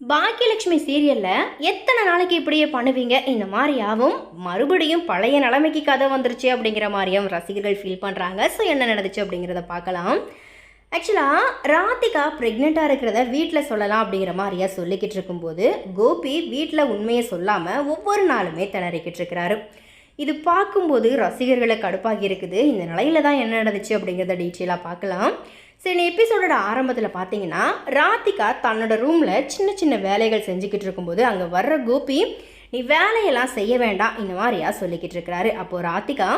பாக்கியலட்சுமி சீரியலில் எத்தனை நாளைக்கு இப்படியே பண்ணுவீங்க? இந்த மாதிரியாவும் மறுபடியும் பழைய நிலைமைக்கு கதை வந்துருச்சு அப்படிங்கிற மாதிரியும் ரசிகர்கள் ஃபீல் பண்ணுறாங்க ஸோ என்ன நடந்துச்சு அப்படிங்கிறத பார்க்கலாம். ஆக்சுவலாக ராதிகா ப்ரெக்னெண்ட்டாக இருக்கிறத வீட்டில் சொல்லலாம் அப்படிங்கிற மாதிரியா சொல்லிக்கிட்டு இருக்கும்போது கோபி வீட்டில் உண்மையை சொல்லாமல் ஒவ்வொரு நாளுமே திணறிக்கிட்டு இருக்கிறாரு. இது பார்க்கும்போது ரசிகர்களை கடுப்பாகி இருக்குது. இந்த நிலையில தான் என்ன நடந்துச்சு அப்படிங்கிறத டீட்டெயிலாக பார்க்கலாம். சரி எபிசோடோட ஆரம்பத்தில் பார்த்தீங்கன்னா ராதிகா தன்னோட ரூமில் சின்ன சின்ன வேலைகள் செஞ்சுக்கிட்டு இருக்கும்போது அங்கே வர்ற கோபி நீ வேலையெல்லாம் செய்ய வேண்டாம் இந்த மாதிரியா சொல்லிக்கிட்டு இருக்கிறாரு. அப்போது ராதிகா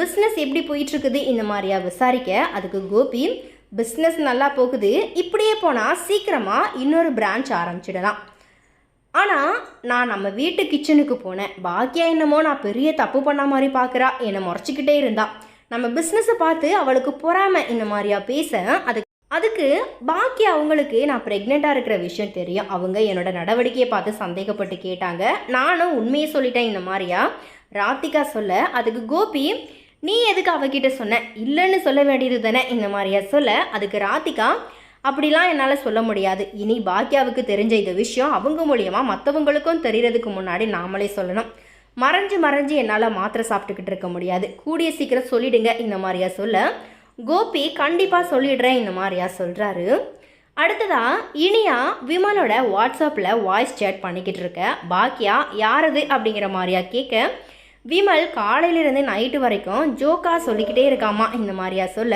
பிஸ்னஸ் எப்படி போயிட்டுருக்குது? இந்த மாதிரியா விசாரிக்க. அதுக்கு கோபி பிஸ்னஸ் நல்லா போகுது. இப்படியே போனால் சீக்கிரமாக இன்னொரு பிரான்ச் ஆரம்பிச்சிடலாம். ஆனால் நான் நம்ம வீட்டு கிச்சனுக்கு போனேன். பாக்கியா என்னமோ நான் பெரிய தப்பு பண்ண மாதிரி பார்க்குறா என்னை முறைச்சிக்கிட்டே இருந்தாள் நம்ம பிஸ்னஸை பார்த்து அவளுக்கு பொறாமை இந்த மாதிரியா பேச அது அதுக்கு பாக்கி அவங்களுக்கு நான் ப்ரெக்னெண்ட்டாக இருக்கிற விஷயம் தெரியும். அவங்க என்னோட நடவடிக்கையை பார்த்து சந்தேகப்பட்டு கேட்டாங்க. நானும் உண்மையை சொல்லிட்டேன் இந்த மாதிரியா? ராதிகா சொல்ல அதுக்கு கோபி நீ எதுக்கு அவகிட்ட சொன்ன? இல்லைன்னு சொல்ல வேண்டியது தானே? இந்த மாதிரியா சொல்ல அதுக்கு ராதிகா அப்படிலாம் என்னால் சொல்ல முடியாது. இனி பாக்கியாவுக்கு தெரிஞ்ச இந்த விஷயம் அவங்க மூலியமாக மற்றவங்களுக்கும் தெரியறதுக்கு முன்னாடி நாமளே சொல்லணும். மறைஞ்சு மறைஞ்சு என்னால் மாத்திரை சாப்பிட்டுக்கிட்டு இருக்க முடியாது. கூடிய சீக்கிரம் சொல்லிடுங்க இந்த மாதிரியா சொல்ல. கோபி கண்டிப்பாக சொல்லிடுறேன் இந்த மாதிரியா சொல்கிறாரு அடுத்ததா இனியா விமலோட வாட்ஸ்அப்பில் வாய்ஸ் சேட் பண்ணிக்கிட்டு இருக்க. பாக்கியா யாரது அப்படிங்கிற மாதிரியா கேட்க விமல் காலையிலேருந்து நைட்டு வரைக்கும் ஜோக்கா சொல்லிக்கிட்டே இருக்காமா இந்த மாதிரியா சொல்ல.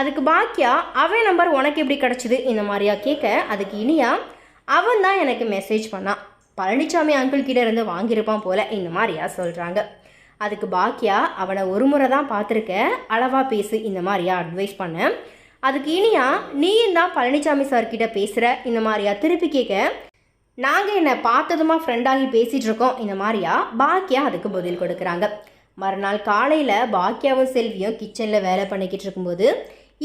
அதுக்கு பாக்கியா அவன் நம்பர் உனக்கு எப்படி கிடச்சிது இந்த மாதிரியா கேட்க அதுக்கு இனியா அவன் தான் எனக்கு மெசேஜ் பண்ணான் பழனிசாமி அங்கிள் கிட்ட இருந்து வாங்கியிருப்பான் போல இந்த மாதிரியா சொல்கிறாங்க அதுக்கு பாக்கியா அவனை ஒரு முறை தான் பார்த்துருக்க. அளவாக பேசு இந்த மாதிரியா அட்வைஸ் பண்ணேன் அதுக்கு இனியா நீயும் தான் பழனிசாமி சார்கிட்ட பேசுகிற இந்த மாதிரியா திருப்பி கேட்க நாங்கள் என்னை பார்த்ததுமா ஃப்ரெண்டாகி பேசிகிட்டு இருக்கோம் இந்த மாதிரியா? பாக்கியா அதுக்கு பதில் கொடுக்குறாங்க. மறுநாள் காலையில் பாக்கியாவும் செல்வியும் கிச்சனில் வேலை பண்ணிக்கிட்டு இருக்கும்போது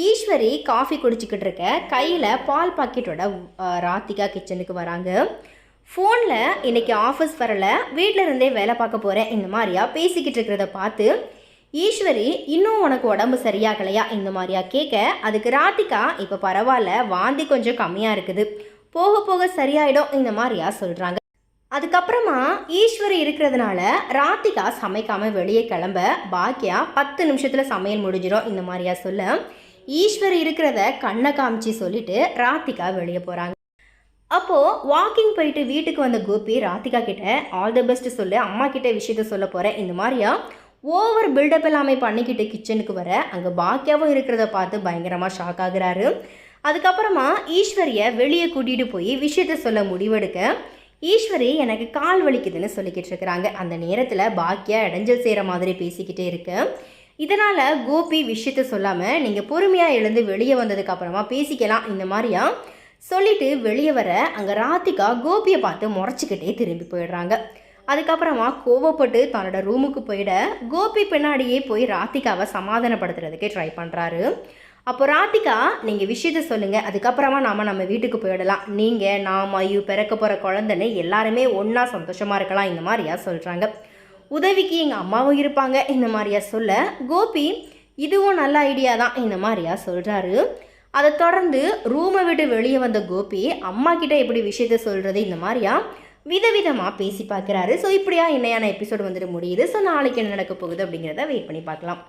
ஈஸ்வரி காஃபி குடிச்சிக்கிட்டு இருக்க கையில் பால் பாக்கெட்டோட ராத்திகா கிச்சனுக்கு வராங்க. ஃபோனில் இன்றைக்கி ஆஃபீஸ் வரலை வீட்டில் இருந்தே வேலை பார்க்க போகிறேன் இந்த மாதிரியா பேசிக்கிட்டு இருக்கிறத பார்த்து ஈஸ்வரி இன்னும் உனக்கு உடம்பு சரியாகலையா? இந்த மாதிரியா கேட்க அதுக்கு ராதிகா இப்போ பரவாயில்ல வாந்தி கொஞ்சம் கம்மியாக இருக்குது. போக போக சரியாயிடும் இந்த மாதிரியா சொல்கிறாங்க அதுக்கப்புறமா ஈஸ்வரி இருக்கிறதுனால ராதிகா சமைக்காமல் வெளியே கிளம்ப பாக்கியா பத்து நிமிஷத்தில் சமையல் முடிஞ்சிடும் இந்த மாதிரியா சொல்ல ஈஸ்வரி இருக்கிறத கண்ணை காமிச்சு சொல்லிட்டு ராதிகா வெளியே போகிறாங்க அப்போது வாக்கிங் போயிட்டு வீட்டுக்கு வந்த கோபி ராதிகா கிட்ட ஆல் தி பெஸ்ட் சொல்லு அம்மா கிட்ட விஷயத்த சொல்ல போகிறேன் இந்த மாதிரியா? ஓவர் பில்டப் எல்லாமே பண்ணிக்கிட்டு கிச்சனுக்கு வர அங்கே பாக்கியாவும் இருக்கிறத பார்த்து பயங்கரமாக ஷாக் ஆகுறாரு. அதுக்கப்புறமா ஈஸ்வரியை வெளியே கூட்டிகிட்டு போய் விஷயத்த சொல்ல முடிவெடுக்க ஈஸ்வரி எனக்கு கால் வலிக்குதுன்னு சொல்லிக்கிட்டு இருக்கிறாங்க. அந்த நேரத்தில் பாக்கியா இடைஞ்சல் செய்கிற மாதிரி பேசிக்கிட்டே இருக்கு. இதனால் கோபி விஷயத்த சொல்லாமல் நீங்கள் பொறுமையாக எழுந்து வெளியே வந்ததுக்கப்புறமா பேசிக்கலாம் இந்த மாதிரியா? சொல்லிட்டு வெளியே வர அங்கே ராதிகா கோபியை பார்த்து முறைச்சிக்கிட்டே திரும்பி போயிடுறாங்க. அதுக்கப்புறமா கோவப்பட்டு தன்னோட ரூமுக்கு போயிட கோபி பின்னாடியே போய் ராதிகாவை சமாதானப்படுத்துறதுக்கே ட்ரை பண்ணுறாரு அப்போ ராதிகா நீங்கள் விஷயத்த சொல்லுங்கள் அதுக்கப்புறமா நாம் நம்ம வீட்டுக்கு போயிடலாம். நீங்கள் நான் மயு பிறக்க போகிற குழந்தைன்னு எல்லாருமே ஒன்றா சந்தோஷமாக இருக்கலாம். இந்த மாதிரியா சொல்கிறாங்க உதவிக்கு எங்கள் அம்மாவும் இருப்பாங்க. இந்த மாதிரியா சொல்ல கோபி இதுவும் நல்ல ஐடியா தான். இந்த மாதிரியா சொல்கிறாரு அதை தொடர்ந்து ரூமை விட்டு வெளியே வந்த கோபி அம்மா கிட்ட எப்படி விஷயத்த சொல்கிறது இந்த மாதிரியா விதவிதமாக பேசி பார்க்குறாரு. ஸோ இப்படியா என்னையான எபிசோடு வந்துட்டு முடியுது. ஸோ நாளைக்கு என்ன நடக்க போகுது அப்படிங்கிறத வெயிட் பண்ணி பார்க்கலாம்.